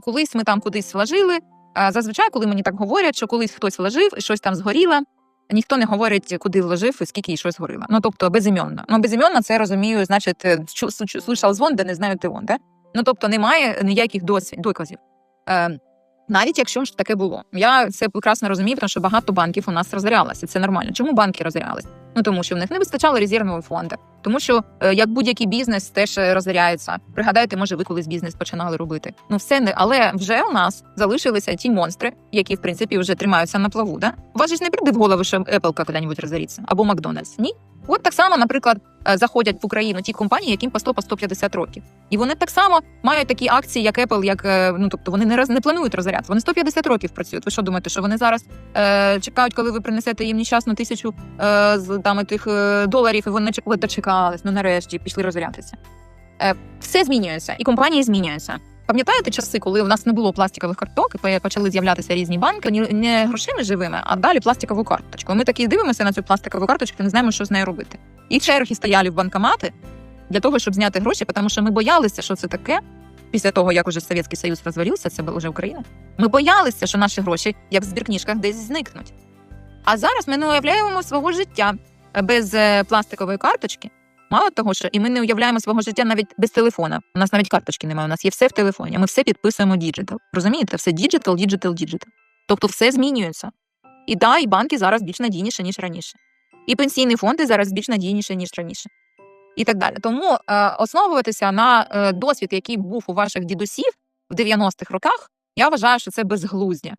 Колись ми там кудись вложили. Зазвичай, коли мені так говорять, що колись хтось вложив і щось там згоріло, ніхто не говорить, куди вложив і скільки і щось згоріло. Ну тобто безіменно. Ну безіменно це розумію, значить, е, слушав звон, де не знаю ти вон, да? Ну тобто немає ніяких досвід, доказів. Навіть якщо ж таке було, я це прекрасно розумію, тому що багато банків у нас розорялося. Це нормально. Чому банки розорялись? Ну тому що в них не вистачало резервного фонду, тому що е, як будь-який бізнес теж е, розоряється. Пригадайте, може, ви колись бізнес починали робити. Ну все не, але вже у нас залишилися ті монстри, які в принципі вже тримаються на плаву. Да? У вас ж не прийде в голову, що Apple коли-небудь розориться або Макдональдс. Ні. От так само, наприклад, е, заходять в Україну ті компанії, яким по 100 по 150 років, і вони так само мають такі акції, як Apple, як е, ну тобто вони не роз не планують розорятися. Вони 150 років працюють. Ви що думаєте, що вони зараз е, чекають, коли ви принесете їм нещасну тисячу е, з там тих е, доларів, і вони чекали, дочекались, ну нарешті пішли розорятися. Е, все змінюється, і компанії змінюються. Пам'ятаєте часи, коли у нас не було пластикових карток, і почали з'являтися різні банки, не грошима живими, а далі пластикову карточку. Ми такі дивимося на цю пластикову карточку, не знаємо, що з нею робити. І черги стояли в банкомати для того, щоб зняти гроші, тому що ми боялися, що це таке. Після того, як уже Совєтський Союз розвалився, це була вже Україна. Ми боялися, що наші гроші, як в збіркнижках, десь зникнуть. А зараз ми не уявляємо свого життя без е, пластикової карточки. Мало того, що і ми не уявляємо свого життя навіть без телефона. У нас навіть карточки немає. У нас є все в телефоні. Ми все підписуємо діджитал. Розумієте? Все діджитал, діджитал, діджитал. Тобто все змінюється. І да, і банки зараз більш надійніше, ніж раніше. І пенсійні фонди зараз більш надійніше, ніж раніше. І так далі. Тому е, основуватися на е, досвід, який був у ваших дідусів в 90-х роках, я вважаю, що це безглуздя.